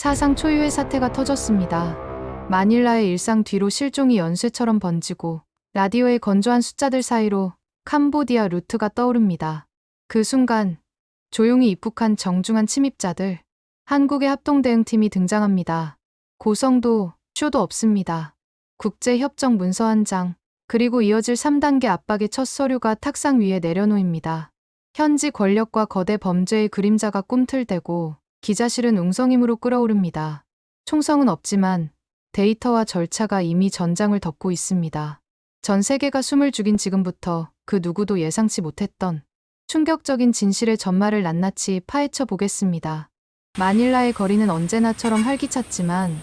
사상 초유의 사태가 터졌습니다. 마닐라의 일상 뒤로 실종이 연쇄처럼 번지고 라디오의 건조한 숫자들 사이로 캄보디아 루트가 떠오릅니다. 그 순간 조용히 입국한 정중한 침입자들, 한국의 합동대응팀이 등장합니다. 고성도, 쇼도 없습니다. 국제협정 문서 한 장, 그리고 이어질 3단계 압박의 첫 서류가 탁상 위에 내려놓입니다. 현지 권력과 거대 범죄의 그림자가 꿈틀대고 기자실은 웅성임으로 끓어오릅니다. 총성은 없지만 데이터와 절차가 이미 전장을 덮고 있습니다. 전 세계가 숨을 죽인 지금부터 그 누구도 예상치 못했던 충격적인 진실의 전말을 낱낱이 파헤쳐 보겠습니다. 마닐라의 거리는 언제나처럼 활기찼지만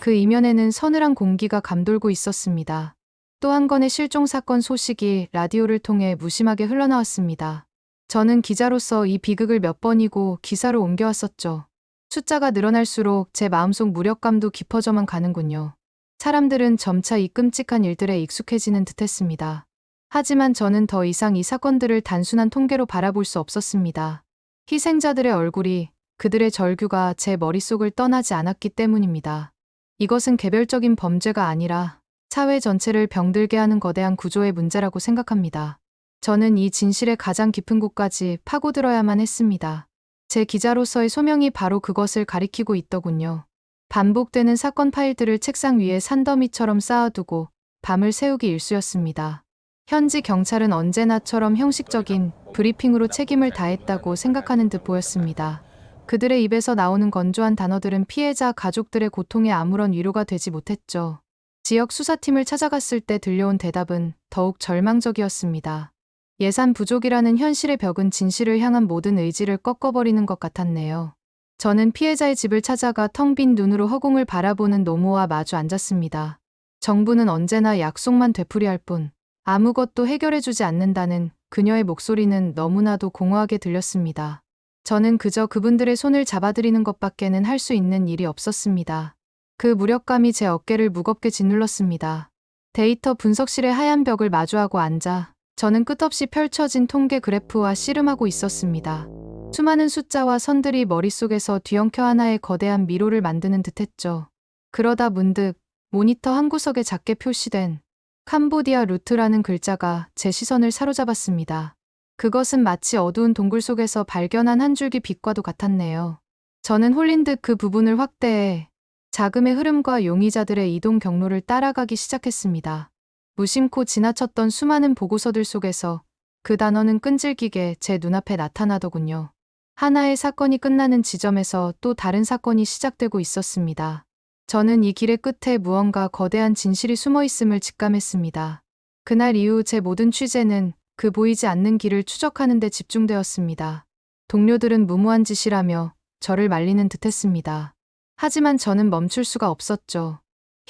그 이면에는 서늘한 공기가 감돌고 있었습니다. 또 한 건의 실종 사건 소식이 라디오를 통해 무심하게 흘러나왔습니다. 저는 기자로서 이 비극을 몇 번이고 기사로 옮겨왔었죠. 숫자가 늘어날수록 제 마음속 무력감도 깊어져만 가는군요. 사람들은 점차 이 끔찍한 일들에 익숙해지는 듯 했습니다. 하지만 저는 더 이상 이 사건들을 단순한 통계로 바라볼 수 없었습니다. 희생자들의 얼굴이 그들의 절규가 제 머릿속을 떠나지 않았기 때문입니다. 이것은 개별적인 범죄가 아니라 사회 전체를 병들게 하는 거대한 구조의 문제라고 생각합니다. 저는 이 진실의 가장 깊은 곳까지 파고들어야만 했습니다. 제 기자로서의 소명이 바로 그것을 가리키고 있더군요. 반복되는 사건 파일들을 책상 위에 산더미처럼 쌓아두고 밤을 새우기 일쑤였습니다. 현지 경찰은 언제나처럼 형식적인 브리핑으로 책임을 다했다고 생각하는 듯 보였습니다. 그들의 입에서 나오는 건조한 단어들은 피해자 가족들의 고통에 아무런 위로가 되지 못했죠. 지역 수사팀을 찾아갔을 때 들려온 대답은 더욱 절망적이었습니다. 예산 부족이라는 현실의 벽은 진실을 향한 모든 의지를 꺾어버리는 것 같았네요. 저는 피해자의 집을 찾아가 텅 빈 눈으로 허공을 바라보는 노모와 마주 앉았습니다. 정부는 언제나 약속만 되풀이할 뿐 아무것도 해결해주지 않는다는 그녀의 목소리는 너무나도 공허하게 들렸습니다. 저는 그저 그분들의 손을 잡아드리는 것밖에는 할 수 있는 일이 없었습니다. 그 무력감이 제 어깨를 무겁게 짓눌렀습니다. 데이터 분석실의 하얀 벽을 마주하고 앉아 저는 끝없이 펼쳐진 통계 그래프와 씨름하고 있었습니다. 수많은 숫자와 선들이 머릿속에서 뒤엉켜 하나의 거대한 미로를 만드는 듯했죠. 그러다 문득 모니터 한 구석에 작게 표시된 캄보디아 루트라는 글자가 제 시선을 사로잡았습니다. 그것은 마치 어두운 동굴 속에서 발견한 한 줄기 빛과도 같았네요. 저는 홀린 듯 그 부분을 확대해 자금의 흐름과 용의자들의 이동 경로를 따라가기 시작했습니다. 무심코 지나쳤던 수많은 보고서들 속에서 그 단어는 끈질기게 제 눈앞에 나타나더군요. 하나의 사건이 끝나는 지점에서 또 다른 사건이 시작되고 있었습니다. 저는 이 길의 끝에 무언가 거대한 진실이 숨어 있음을 직감했습니다. 그날 이후 제 모든 취재는 그 보이지 않는 길을 추적하는 데 집중되었습니다. 동료들은 무모한 짓이라며 저를 말리는 듯 했습니다. 하지만 저는 멈출 수가 없었죠.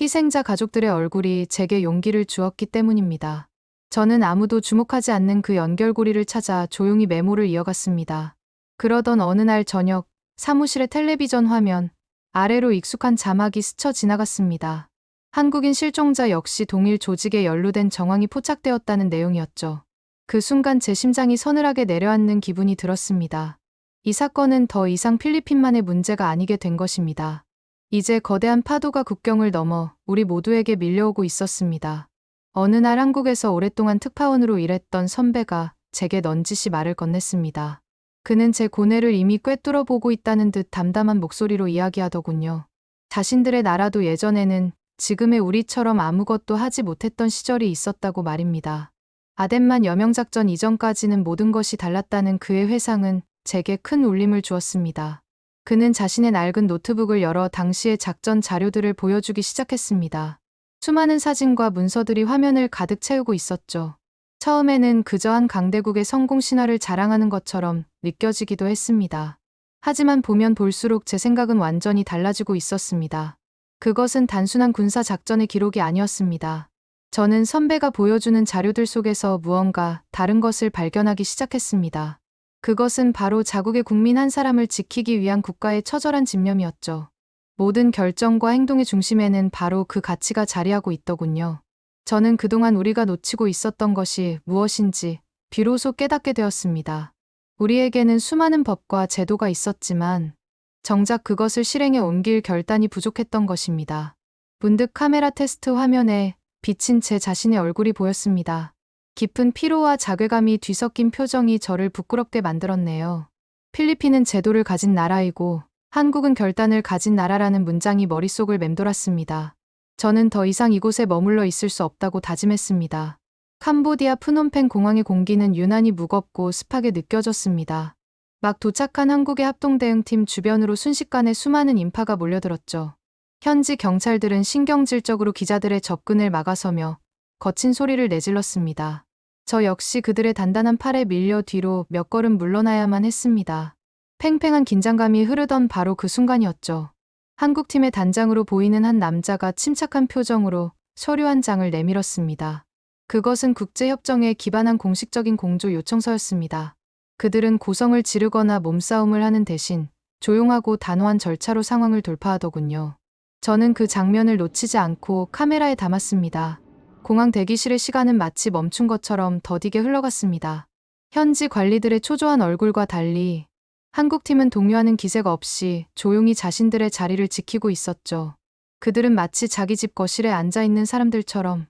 희생자 가족들의 얼굴이 제게 용기를 주었기 때문입니다. 저는 아무도 주목하지 않는 그 연결고리를 찾아 조용히 메모를 이어갔습니다. 그러던 어느 날 저녁 사무실의 텔레비전 화면 아래로 익숙한 자막이 스쳐 지나갔습니다. 한국인 실종자 역시 동일 조직에 연루된 정황이 포착되었다는 내용이었죠. 그 순간 제 심장이 서늘하게 내려앉는 기분이 들었습니다. 이 사건은 더 이상 필리핀만의 문제가 아니게 된 것입니다. 이제 거대한 파도가 국경을 넘어 우리 모두에게 밀려오고 있었습니다. 어느 날 한국에서 오랫동안 특파원으로 일했던 선배가 제게 넌지시 말을 건넸습니다. 그는 제 고뇌를 이미 꿰뚫어 보고 있다는 듯 담담한 목소리로 이야기하더군요. 자신들의 나라도 예전에는 지금의 우리처럼 아무것도 하지 못했던 시절이 있었다고 말입니다. 아덴만 여명작전 이전까지는 모든 것이 달랐다는 그의 회상은 제게 큰 울림을 주었습니다. 그는 자신의 낡은 노트북을 열어 당시의 작전 자료들을 보여주기 시작했습니다. 수많은 사진과 문서들이 화면을 가득 채우고 있었죠. 처음에는 그저 한 강대국의 성공 신화를 자랑하는 것처럼 느껴지기도 했습니다. 하지만 보면 볼수록 제 생각은 완전히 달라지고 있었습니다. 그것은 단순한 군사 작전의 기록이 아니었습니다. 저는 선배가 보여주는 자료들 속에서 무언가 다른 것을 발견하기 시작했습니다. 그것은 바로 자국의 국민 한 사람을 지키기 위한 국가의 처절한 집념이었죠. 모든 결정과 행동의 중심에는 바로 그 가치가 자리하고 있더군요. 저는 그동안 우리가 놓치고 있었던 것이 무엇인지 비로소 깨닫게 되었습니다. 우리에게는 수많은 법과 제도가 있었지만 정작 그것을 실행에 옮길 결단이 부족했던 것입니다. 문득 카메라 테스트 화면에 비친 제 자신의 얼굴이 보였습니다. 깊은 피로와 자괴감이 뒤섞인 표정이 저를 부끄럽게 만들었네요. 필리핀은 제도를 가진 나라이고 한국은 결단을 가진 나라라는 문장이 머릿속을 맴돌았습니다. 저는 더 이상 이곳에 머물러 있을 수 없다고 다짐했습니다. 캄보디아 프놈펜 공항의 공기는 유난히 무겁고 습하게 느껴졌습니다. 막 도착한 한국의 합동대응팀 주변으로 순식간에 수많은 인파가 몰려들었죠. 현지 경찰들은 신경질적으로 기자들의 접근을 막아서며 거친 소리를 내질렀습니다. 저 역시 그들의 단단한 팔에 밀려 뒤로 몇 걸음 물러나야만 했습니다. 팽팽한 긴장감이 흐르던 바로 그 순간이었죠. 한국팀의 단장으로 보이는 한 남자가 침착한 표정으로 서류 한 장을 내밀었습니다. 그것은 국제협정에 기반한 공식적인 공조 요청서였습니다. 그들은 고성을 지르거나 몸싸움을 하는 대신 조용하고 단호한 절차로 상황을 돌파하더군요. 저는 그 장면을 놓치지 않고 카메라에 담았습니다. 공항 대기실의 시간은 마치 멈춘 것처럼 더디게 흘러갔습니다. 현지 관리들의 초조한 얼굴과 달리 한국팀은 동요하는 기세가 없이 조용히 자신들의 자리를 지키고 있었죠. 그들은 마치 자기 집 거실에 앉아 있는 사람들처럼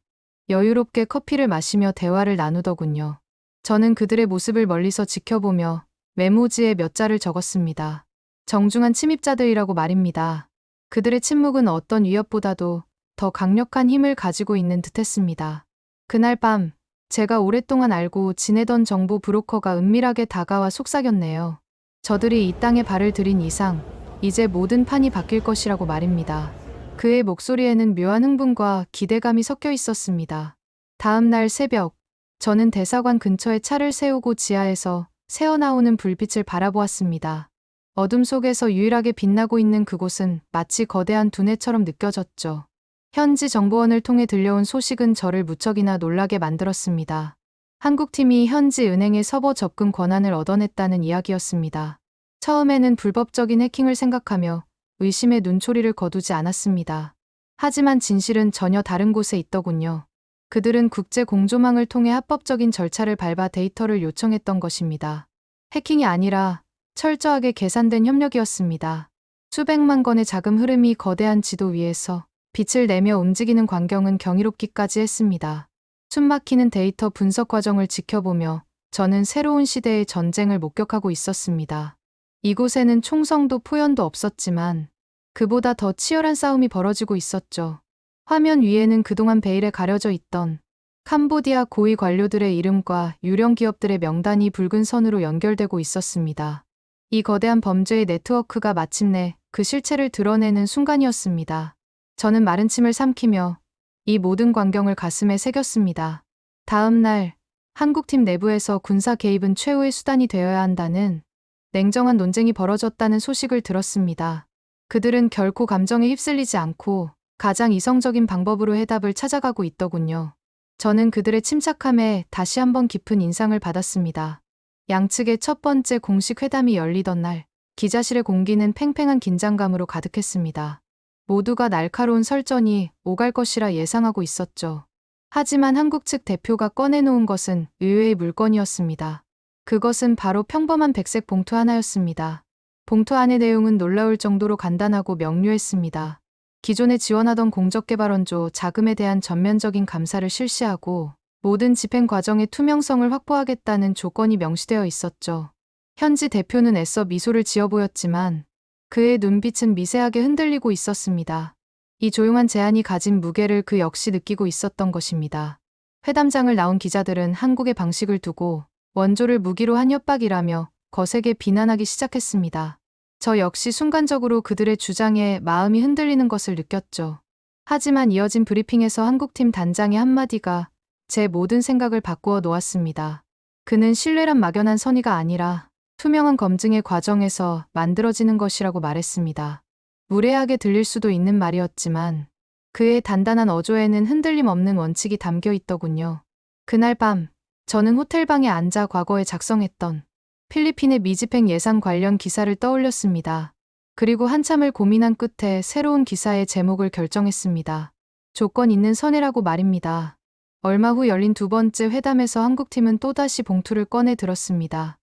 여유롭게 커피를 마시며 대화를 나누더군요. 저는 그들의 모습을 멀리서 지켜보며 메모지에 몇 자를 적었습니다. 정중한 침입자들이라고 말입니다. 그들의 침묵은 어떤 위협보다도 더 강력한 힘을 가지고 있는 듯 했습니다. 그날 밤, 제가 오랫동안 알고 지내던 정보 브로커가 은밀하게 다가와 속삭였네요. 저들이 이 땅에 발을 들인 이상, 이제 모든 판이 바뀔 것이라고 말입니다. 그의 목소리에는 묘한 흥분과 기대감이 섞여 있었습니다. 다음 날 새벽, 저는 대사관 근처에 차를 세우고 지하에서 새어나오는 불빛을 바라보았습니다. 어둠 속에서 유일하게 빛나고 있는 그곳은 마치 거대한 두뇌처럼 느껴졌죠. 현지 정보원을 통해 들려온 소식은 저를 무척이나 놀라게 만들었습니다. 한국팀이 현지 은행의 서버 접근 권한을 얻어냈다는 이야기였습니다. 처음에는 불법적인 해킹을 생각하며 의심의 눈초리를 거두지 않았습니다. 하지만 진실은 전혀 다른 곳에 있더군요. 그들은 국제 공조망을 통해 합법적인 절차를 밟아 데이터를 요청했던 것입니다. 해킹이 아니라 철저하게 계산된 협력이었습니다. 수백만 건의 자금 흐름이 거대한 지도 위에서 빛을 내며 움직이는 광경은 경이롭기까지 했습니다. 숨막히는 데이터 분석 과정을 지켜보며 저는 새로운 시대의 전쟁을 목격하고 있었습니다. 이곳에는 총성도 포연도 없었지만 그보다 더 치열한 싸움이 벌어지고 있었죠. 화면 위에는 그동안 베일에 가려져 있던 캄보디아 고위 관료들의 이름과 유령 기업들의 명단이 붉은 선으로 연결되고 있었습니다. 이 거대한 범죄의 네트워크가 마침내 그 실체를 드러내는 순간이었습니다. 저는 마른 침을 삼키며 이 모든 광경을 가슴에 새겼습니다. 다음 날 한국팀 내부에서 군사 개입은 최후의 수단이 되어야 한다는 냉정한 논쟁이 벌어졌다는 소식을 들었습니다. 그들은 결코 감정에 휩쓸리지 않고 가장 이성적인 방법으로 해답을 찾아가고 있더군요. 저는 그들의 침착함에 다시 한번 깊은 인상을 받았습니다. 양측의 첫 번째 공식 회담이 열리던 날, 기자실의 공기는 팽팽한 긴장감으로 가득했습니다. 모두가 날카로운 설전이 오갈 것이라 예상하고 있었죠. 하지만 한국 측 대표가 꺼내놓은 것은 의외의 물건이었습니다. 그것은 바로 평범한 백색 봉투 하나였습니다. 봉투 안의 내용은 놀라울 정도로 간단하고 명료했습니다. 기존에 지원하던 공적개발원조 자금에 대한 전면적인 감사를 실시하고 모든 집행 과정의 투명성을 확보하겠다는 조건이 명시되어 있었죠. 현지 대표는 애써 미소를 지어 보였지만 그의 눈빛은 미세하게 흔들리고 있었습니다. 이 조용한 제안이 가진 무게를 그 역시 느끼고 있었던 것입니다. 회담장을 나온 기자들은 한국의 방식을 두고 원조를 무기로 한 협박이라며 거세게 비난하기 시작했습니다. 저 역시 순간적으로 그들의 주장에 마음이 흔들리는 것을 느꼈죠. 하지만 이어진 브리핑에서 한국팀 단장의 한마디가 제 모든 생각을 바꾸어 놓았습니다. 그는 신뢰란 막연한 선의가 아니라 투명한 검증의 과정에서 만들어지는 것이라고 말했습니다. 무례하게 들릴 수도 있는 말이었지만 그의 단단한 어조에는 흔들림 없는 원칙이 담겨 있더군요. 그날 밤, 저는 호텔방에 앉아 과거에 작성했던 필리핀의 미집행 예산 관련 기사를 떠올렸습니다. 그리고 한참을 고민한 끝에 새로운 기사의 제목을 결정했습니다. 조건 있는 선회라고 말입니다. 얼마 후 열린 두 번째 회담에서 한국팀은 또다시 봉투를 꺼내 들었습니다.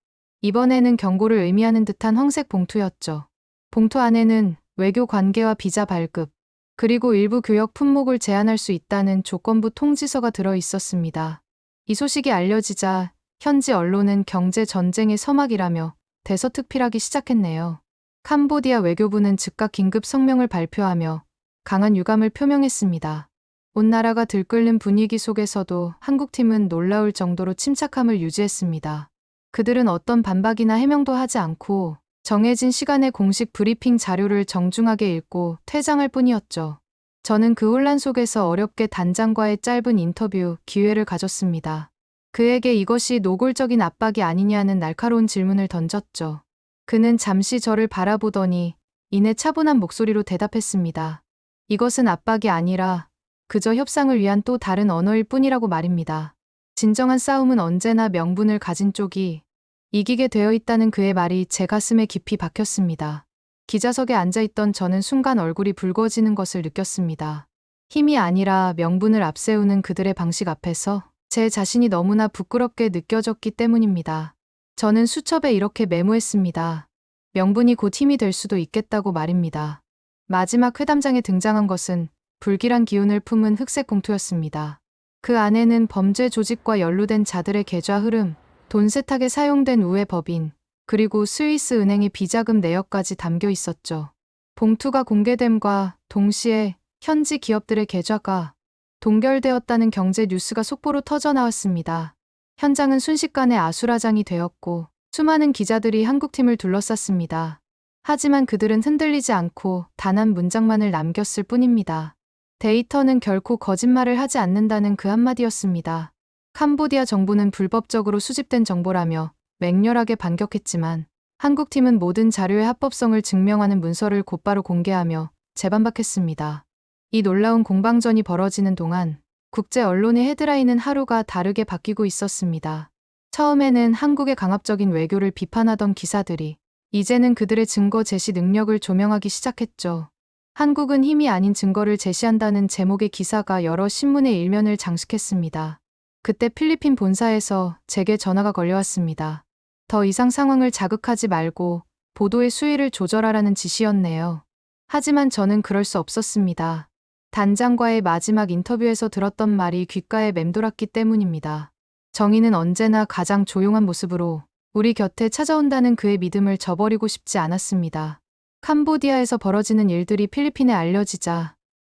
이번에는 경고를 의미하는 듯한 황색 봉투였죠. 봉투 안에는 외교 관계와 비자 발급, 그리고 일부 교역 품목을 제한할 수 있다는 조건부 통지서가 들어 있었습니다. 이 소식이 알려지자 현지 언론은 경제 전쟁의 서막이라며 대서특필하기 시작했네요. 캄보디아 외교부는 즉각 긴급 성명을 발표하며 강한 유감을 표명했습니다. 온 나라가 들끓는 분위기 속에서도 한국팀은 놀라울 정도로 침착함을 유지했습니다. 그들은 어떤 반박이나 해명도 하지 않고 정해진 시간에 공식 브리핑 자료를 정중하게 읽고 퇴장할 뿐이었죠. 저는 그 혼란 속에서 어렵게 단장과의 짧은 인터뷰 기회를 가졌습니다. 그에게 이것이 노골적인 압박이 아니냐는 날카로운 질문을 던졌죠. 그는 잠시 저를 바라보더니 이내 차분한 목소리로 대답했습니다. 이것은 압박이 아니라 그저 협상을 위한 또 다른 언어일 뿐이라고 말입니다. 진정한 싸움은 언제나 명분을 가진 쪽이 이기게 되어 있다는 그의 말이 제 가슴에 깊이 박혔습니다. 기자석에 앉아있던 저는 순간 얼굴이 붉어지는 것을 느꼈습니다. 힘이 아니라 명분을 앞세우는 그들의 방식 앞에서 제 자신이 너무나 부끄럽게 느껴졌기 때문입니다. 저는 수첩에 이렇게 메모했습니다. 명분이 곧 힘이 될 수도 있겠다고 말입니다. 마지막 회담장에 등장한 것은 불길한 기운을 품은 흑색 봉투였습니다. 그 안에는 범죄 조직과 연루된 자들의 계좌 흐름, 돈 세탁에 사용된 우회 법인, 그리고 스위스 은행의 비자금 내역까지 담겨 있었죠. 봉투가 공개됨과 동시에 현지 기업들의 계좌가 동결되었다는 경제 뉴스가 속보로 터져 나왔습니다. 현장은 순식간에 아수라장이 되었고 수많은 기자들이 한국팀을 둘러쌌습니다. 하지만 그들은 흔들리지 않고 단 한 문장만을 남겼을 뿐입니다. 데이터는 결코 거짓말을 하지 않는다는 그 한마디였습니다. 캄보디아 정부는 불법적으로 수집된 정보라며 맹렬하게 반격했지만 한국팀은 모든 자료의 합법성을 증명하는 문서를 곧바로 공개하며 재반박했습니다. 이 놀라운 공방전이 벌어지는 동안 국제 언론의 헤드라인은 하루가 다르게 바뀌고 있었습니다. 처음에는 한국의 강압적인 외교를 비판하던 기사들이 이제는 그들의 증거 제시 능력을 조명하기 시작했죠. 한국은 힘이 아닌 증거를 제시한다는 제목의 기사가 여러 신문의 일면을 장식했습니다. 그때 필리핀 본사에서 제게 전화가 걸려왔습니다. 더 이상 상황을 자극하지 말고 보도의 수위를 조절하라는 지시였네요. 하지만 저는 그럴 수 없었습니다. 단장과의 마지막 인터뷰에서 들었던 말이 귓가에 맴돌았기 때문입니다. 정의는 언제나 가장 조용한 모습으로 우리 곁에 찾아온다는 그의 믿음을 저버리고 싶지 않았습니다. 캄보디아에서 벌어지는 일들이 필리핀에 알려지자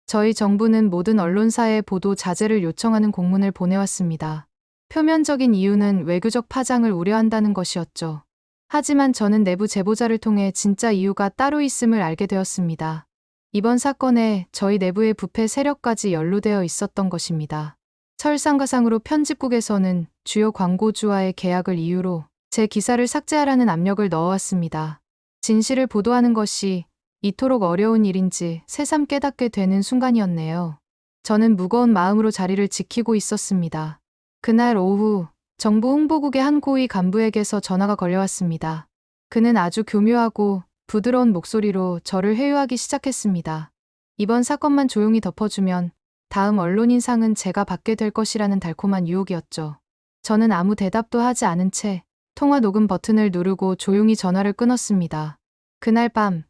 저희 정부는 모든 언론사에 보도 자제를 요청하는 공문을 보내왔습니다. 표면적인 이유는 외교적 파장을 우려한다는 것이었죠. 하지만 저는 내부 제보자를 통해 진짜 이유가 따로 있음을 알게 되었습니다. 이번 사건에 저희 내부의 부패 세력까지 연루되어 있었던 것입니다. 설상가상으로 편집국에서는 주요 광고주와의 계약을 이유로 제 기사를 삭제하라는 압력을 넣어왔습니다. 진실을 보도하는 것이 이토록 어려운 일인지 새삼 깨닫게 되는 순간이었네요. 저는 무거운 마음으로 자리를 지키고 있었습니다. 그날 오후 정부 홍보국의 한 고위 간부에게서 전화가 걸려왔습니다. 그는 아주 교묘하고 부드러운 목소리로 저를 회유하기 시작했습니다. 이번 사건만 조용히 덮어주면 다음 언론인상은 제가 받게 될 것이라는 달콤한 유혹이었죠. 저는 아무 대답도 하지 않은 채 통화 녹음 버튼을 누르고 조용히 전화를 끊었습니다. 그날 밤,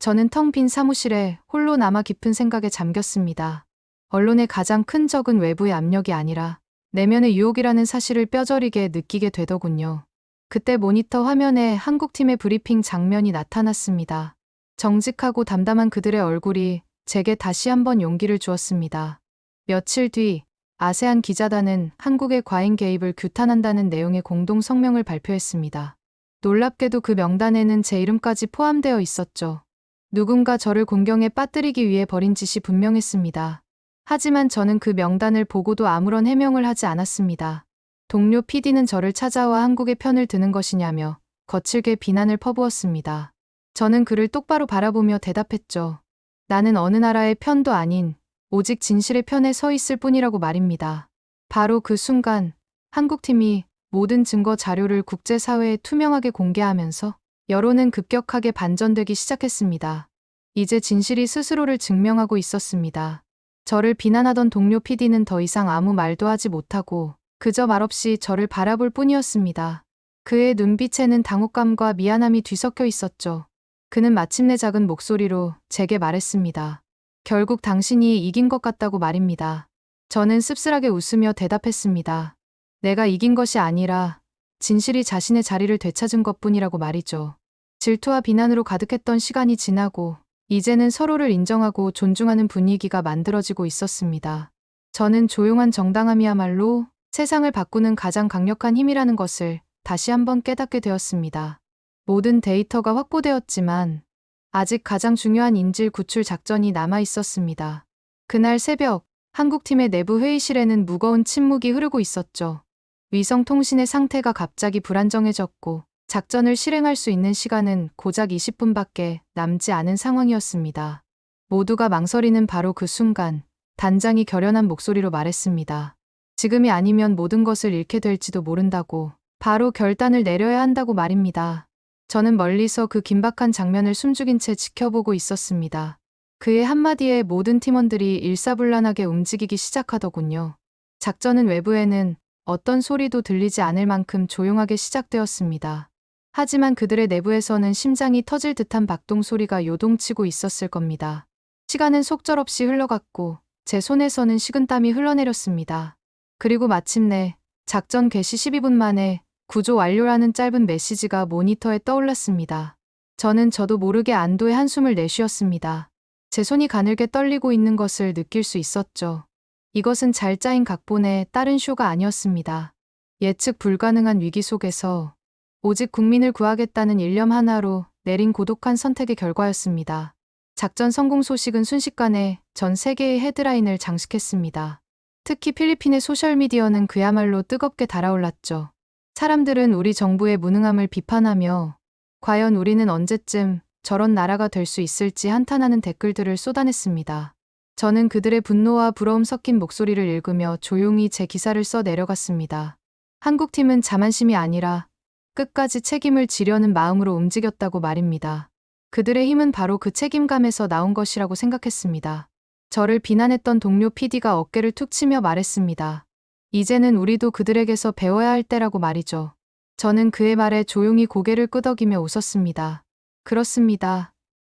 저는 텅 빈 사무실에 홀로 남아 깊은 생각에 잠겼습니다. 언론의 가장 큰 적은 외부의 압력이 아니라 내면의 유혹이라는 사실을 뼈저리게 느끼게 되더군요. 그때 모니터 화면에 한국팀의 브리핑 장면이 나타났습니다. 정직하고 담담한 그들의 얼굴이 제게 다시 한번 용기를 주었습니다. 며칠 뒤 아세안 기자단은 한국의 과잉 개입을 규탄한다는 내용의 공동 성명을 발표했습니다. 놀랍게도 그 명단에는 제 이름까지 포함되어 있었죠. 누군가 저를 공경에 빠뜨리기 위해 벌인 짓이 분명했습니다. 하지만 저는 그 명단을 보고도 아무런 해명을 하지 않았습니다. 동료 PD는 저를 찾아와 한국의 편을 드는 것이냐며 거칠게 비난을 퍼부었습니다. 저는 그를 똑바로 바라보며 대답했죠. 나는 어느 나라의 편도 아닌 오직 진실의 편에 서 있을 뿐이라고 말입니다. 바로 그 순간 한국팀이 모든 증거 자료를 국제사회에 투명하게 공개하면서 여론은 급격하게 반전되기 시작했습니다. 이제 진실이 스스로를 증명하고 있었습니다. 저를 비난하던 동료 PD는 더 이상 아무 말도 하지 못하고 그저 말없이 저를 바라볼 뿐이었습니다. 그의 눈빛에는 당혹감과 미안함이 뒤섞여 있었죠. 그는 마침내 작은 목소리로 제게 말했습니다. 결국 당신이 이긴 것 같다고 말입니다. 저는 씁쓸하게 웃으며 대답했습니다. 내가 이긴 것이 아니라 진실이 자신의 자리를 되찾은 것 뿐이라고 말이죠. 질투와 비난으로 가득했던 시간이 지나고 이제는 서로를 인정하고 존중하는 분위기가 만들어지고 있었습니다. 저는 조용한 정당함이야말로 세상을 바꾸는 가장 강력한 힘이라는 것을 다시 한번 깨닫게 되었습니다. 모든 데이터가 확보되었지만 아직 가장 중요한 인질 구출 작전이 남아 있었습니다. 그날 새벽 한국팀의 내부 회의실에는 무거운 침묵이 흐르고 있었죠. 위성 통신의 상태가 갑자기 불안정해졌고 작전을 실행할 수 있는 시간은 고작 20분밖에 남지 않은 상황이었습니다. 모두가 망설이는 바로 그 순간 단장이 결연한 목소리로 말했습니다. 지금이 아니면 모든 것을 잃게 될지도 모른다고 바로 결단을 내려야 한다고 말입니다. 저는 멀리서 그 긴박한 장면을 숨죽인 채 지켜보고 있었습니다. 그의 한마디에 모든 팀원들이 일사불란하게 움직이기 시작하더군요. 작전은 외부에는 어떤 소리도 들리지 않을 만큼 조용하게 시작되었습니다. 하지만 그들의 내부에서는 심장이 터질 듯한 박동 소리가 요동치고 있었을 겁니다. 시간은 속절없이 흘러갔고 제 손에서는 식은땀이 흘러내렸습니다. 그리고 마침내 작전 개시 12분 만에 구조 완료라는 짧은 메시지가 모니터에 떠올랐습니다. 저는 저도 모르게 안도의 한숨을 내쉬었습니다. 제 손이 가늘게 떨리고 있는 것을 느낄 수 있었죠. 이것은 잘 짜인 각본의 다른 쇼가 아니었습니다. 예측 불가능한 위기 속에서 오직 국민을 구하겠다는 일념 하나로 내린 고독한 선택의 결과였습니다. 작전 성공 소식은 순식간에 전 세계의 헤드라인을 장식했습니다. 특히 필리핀의 소셜미디어는 그야말로 뜨겁게 달아올랐죠. 사람들은 우리 정부의 무능함을 비판하며 과연 우리는 언제쯤 저런 나라가 될 수 있을지 한탄하는 댓글들을 쏟아냈습니다. 저는 그들의 분노와 부러움 섞인 목소리를 읽으며 조용히 제 기사를 써 내려갔습니다. 한국팀은 자만심이 아니라 끝까지 책임을 지려는 마음으로 움직였다고 말입니다. 그들의 힘은 바로 그 책임감에서 나온 것이라고 생각했습니다. 저를 비난했던 동료 PD가 어깨를 툭 치며 말했습니다. 이제는 우리도 그들에게서 배워야 할 때라고 말이죠. 저는 그의 말에 조용히 고개를 끄덕이며 웃었습니다. 그렇습니다.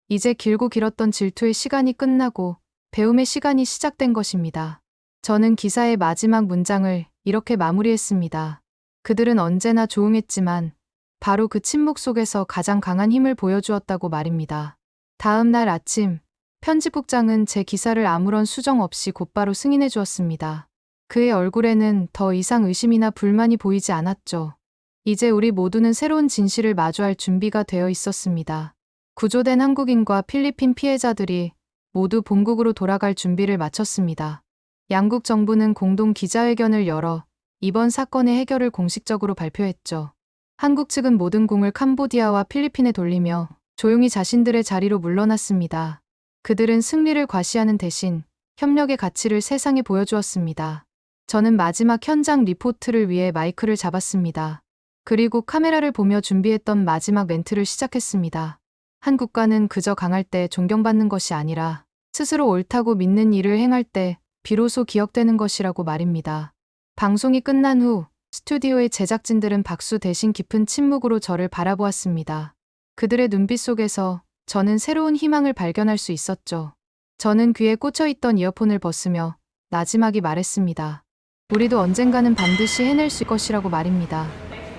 이제 길고 길었던 질투의 시간이 끝나고 배움의 시간이 시작된 것입니다. 저는 기사의 마지막 문장을 이렇게 마무리했습니다. 그들은 언제나 조용했지만 바로 그 침묵 속에서 가장 강한 힘을 보여주었다고 말입니다. 다음 날 아침, 편집국장은 제 기사를 아무런 수정 없이 곧바로 승인해 주었습니다. 그의 얼굴에는 더 이상 의심이나 불만이 보이지 않았죠. 이제 우리 모두는 새로운 진실을 마주할 준비가 되어 있었습니다. 구조된 한국인과 필리핀 피해자들이 모두 본국으로 돌아갈 준비를 마쳤습니다. 양국 정부는 공동 기자회견을 열어 이번 사건의 해결을 공식적으로 발표했죠. 한국 측은 모든 공을 캄보디아와 필리핀에 돌리며 조용히 자신들의 자리로 물러났습니다. 그들은 승리를 과시하는 대신 협력의 가치를 세상에 보여주었습니다. 저는 마지막 현장 리포트를 위해 마이크를 잡았습니다. 그리고 카메라를 보며 준비했던 마지막 멘트를 시작했습니다. 한 국가는 그저 강할 때 존경받는 것이 아니라 스스로 옳다고 믿는 일을 행할 때 비로소 기억되는 것이라고 말입니다. 방송이 끝난 후 스튜디오의 제작진들은 박수 대신 깊은 침묵으로 저를 바라보았습니다. 그들의 눈빛 속에서 저는 새로운 희망을 발견할 수 있었죠. 저는 귀에 꽂혀 있던 이어폰을 벗으며 나지막이 말했습니다. 우리도 언젠가는 반드시 해낼 수 것이라고 말입니다.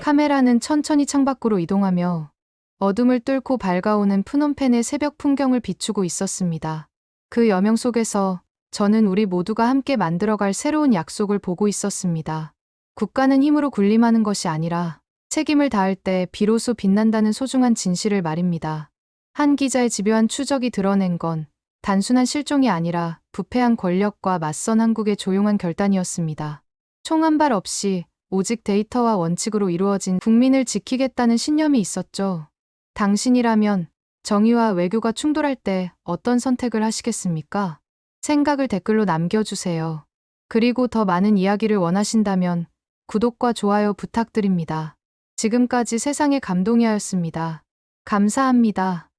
카메라는 천천히 창밖으로 이동하며 어둠을 뚫고 밝아오는 푸놈펜의 새벽 풍경을 비추고 있었습니다. 그 여명 속에서 저는 우리 모두가 함께 만들어갈 새로운 약속을 보고 있었습니다. 국가는 힘으로 군림하는 것이 아니라 책임을 다할 때 비로소 빛난다는 소중한 진실을 말입니다. 한 기자의 집요한 추적이 드러낸 건 단순한 실종이 아니라 부패한 권력과 맞선 한국의 조용한 결단이었습니다. 총 한 발 없이 오직 데이터와 원칙으로 이루어진 국민을 지키겠다는 신념이 있었죠. 당신이라면 정의와 외교가 충돌할 때 어떤 선택을 하시겠습니까? 생각을 댓글로 남겨주세요. 그리고 더 많은 이야기를 원하신다면 구독과 좋아요 부탁드립니다. 지금까지 세상의 감동이었습니다. 감사합니다.